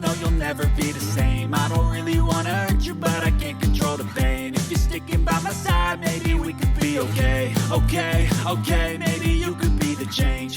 no, you'll never be the same. I don't really wanna hurt you, but I can't control the pain. If you're sticking by my side, maybe we could be okay. Okay, okay, maybe you could be the change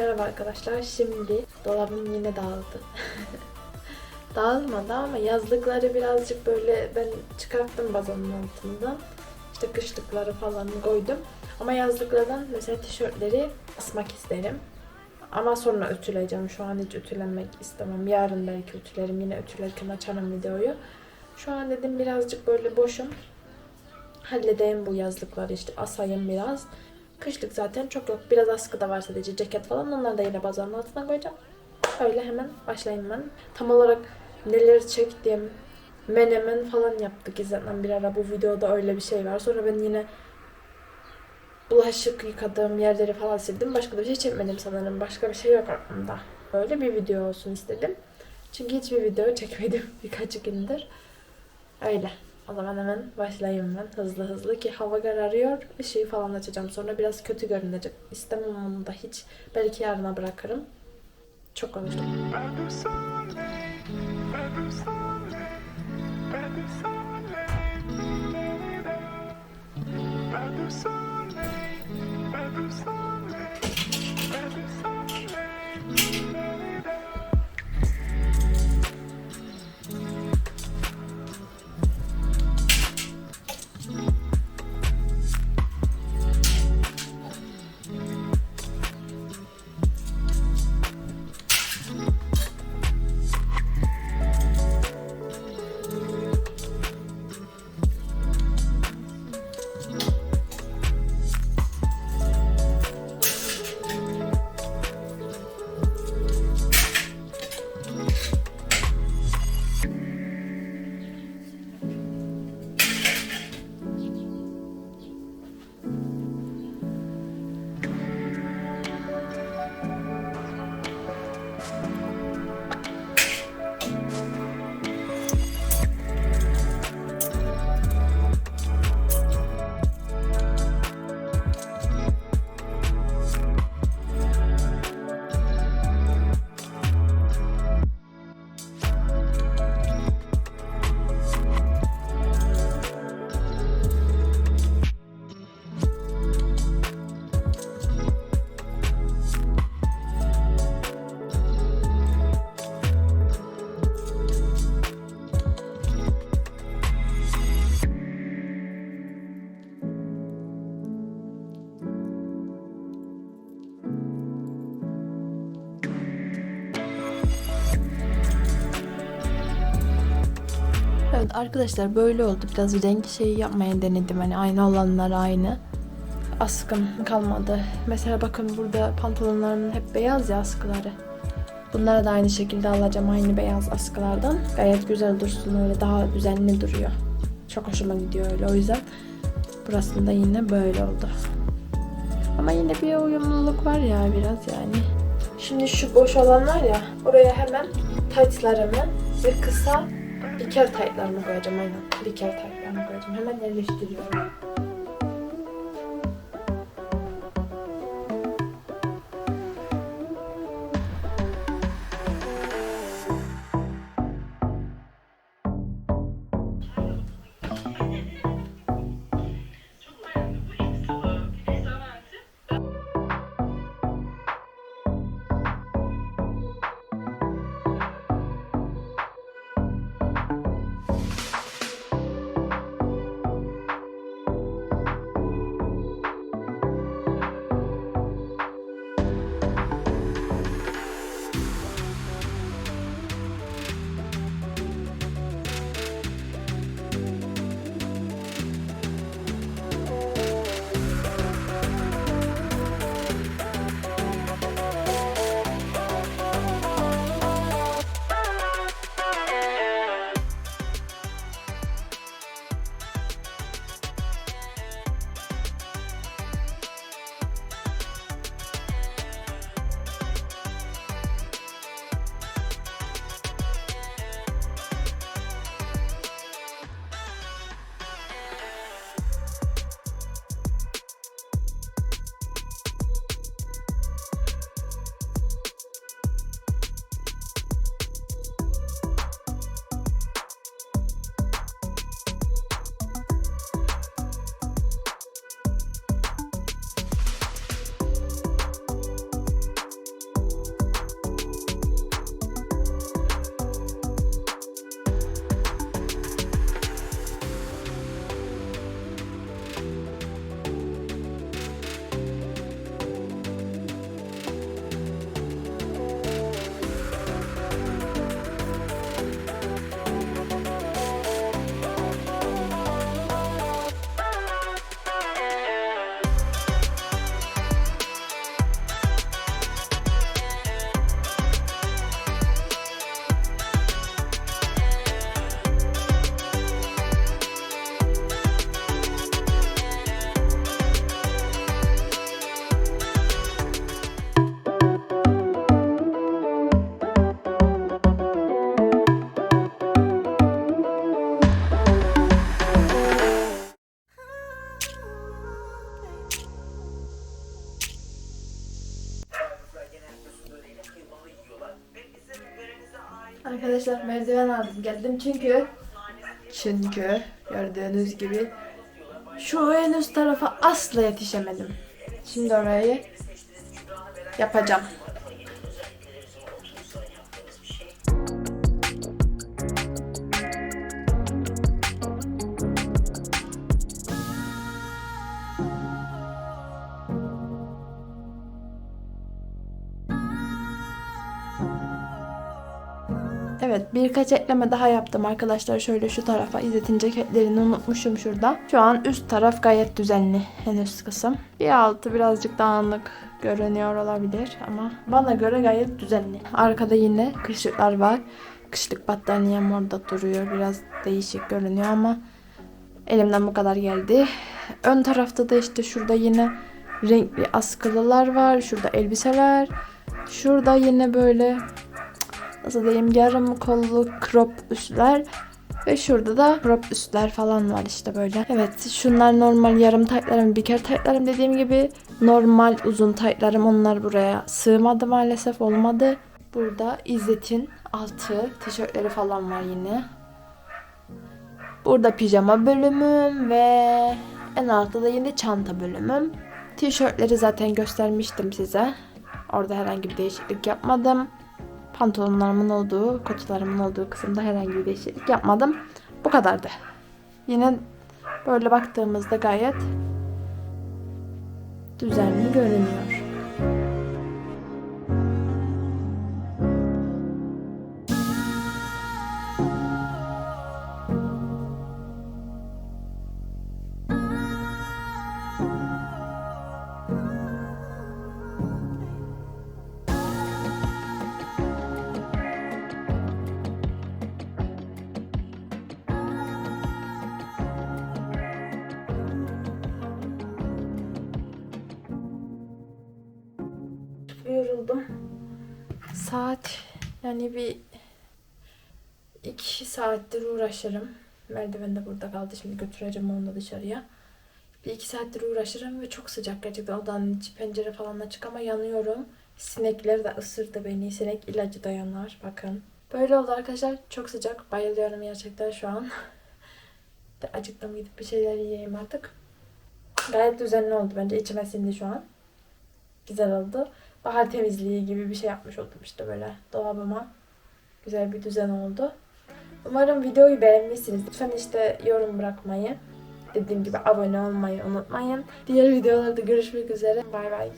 merhaba arkadaşlar. Şimdi dolabım yine dağıldı. Dağılmadı ama yazlıkları birazcık böyle ben çıkarttım bazanın altından. İşte kışlıkları falan koydum. Ama yazlıklardan mesela tişörtleri asmak isterim. Ama sonra ütüleyeceğim. Şu an hiç ütülenmek istemem. Yarın belki ütülerim. Yine ütülerken açarım videoyu. Şu an dedim birazcık böyle boşum. Halledeyim bu yazlıkları işte asayım biraz. Kışlık zaten çok yok. Biraz askı da var sadece ceket falan. Onları da yine bazanın altına koyacağım. Öyle hemen başlayayım ben. Tam olarak neler çektim. Menemen falan yaptık İzzet'le bir ara. Bu videoda öyle bir şey var. Sonra ben yine bulaşık yıkadığım yerleri falan sildim. Başka da bir şey çekmedim sanırım. Başka bir şey yok aklımda. Böyle bir video olsun istedim. Çünkü hiçbir video çekmedim birkaç gündür. Öyle. O zaman hemen başlayayım ben hızlı hızlı ki hava kararıyor. Işığı falan açacağım. Sonra biraz kötü görünecek. İstemem onu da hiç. Belki yarına bırakırım. Çok konuştum. De Arkadaşlar böyle oldu. Biraz renk şeyi yapmaya denedim. Hani aynı olanlar aynı. Askım kalmadı. Mesela bakın burada pantolonlarımın hep beyaz ya askıları. Bunları da aynı şekilde alacağım aynı beyaz askılardan. Gayet güzel dursun öyle daha düzenli duruyor. Çok hoşuma gidiyor öyle o yüzden. Burasında yine böyle oldu. Ama yine bir uyumluluk var ya biraz yani. Şimdi şu boş olan var ya oraya hemen tight'larımı ve kısa diker tight'larımı koyacağım aynen. Diker tight'larımı koyacağım. Hemen yerleştiriyorum. Arkadaşlar merdiven aldım geldim çünkü çünkü gördüğünüz gibi şu en üst tarafa asla yetişemedim. Şimdi orayı yapacağım. Evet birkaç ekleme daha yaptım arkadaşlar. Şöyle şu tarafa İzzet'in ceketlerini unutmuşum şurada. Şu an üst taraf gayet düzenli. En üst kısım. Bir altı birazcık dağınık görünüyor olabilir ama bana göre gayet düzenli. Arkada yine kışlıklar var. Kışlık battaniyem orada duruyor. Biraz değişik görünüyor ama elimden bu kadar geldi. Ön tarafta da işte şurada yine renkli askılılar var. Şurada elbiseler. Şurada yine böyle nasıl diyeyim yarım kollu crop üstler ve şurada da crop üstler falan var işte böyle. Evet şunlar normal yarım taytlarım, biker taytlarım dediğim gibi normal uzun taytlarım onlar buraya sığmadı maalesef olmadı. Burada İzzet'in altı tişörtleri falan var yine. Burada pijama bölümüm ve en altta da yine çanta bölümüm. Tişörtleri zaten göstermiştim size. Orada herhangi bir değişiklik yapmadım pantolonlarımın olduğu, koçlarımın olduğu kısımda herhangi bir değişiklik yapmadım. Bu kadardı. Yine böyle baktığımızda gayet düzenli görünüyor. Yoruldum. Saat yani bir iki saattir uğraşırım. Merdiven de burada kaldı. Şimdi götüreceğim onu da dışarıya. Bir iki saattir uğraşırım ve çok sıcak gerçekten odanın içi pencere falan açık ama yanıyorum. Sinekler de ısırdı beni. Sinek ilacı da yanar. Bakın. Böyle oldu arkadaşlar. Çok sıcak. Bayılıyorum gerçekten şu an. Acıktım gidip bir şeyler yiyeyim artık. Gayet düzenli oldu bence. İçime sindi şu an. Güzel oldu. Bahar temizliği gibi bir şey yapmış oldum işte böyle dolabıma. Güzel bir düzen oldu. Umarım videoyu beğenmişsiniz. Lütfen işte yorum bırakmayı, dediğim gibi abone olmayı unutmayın. Diğer videolarda görüşmek üzere. Bay bay.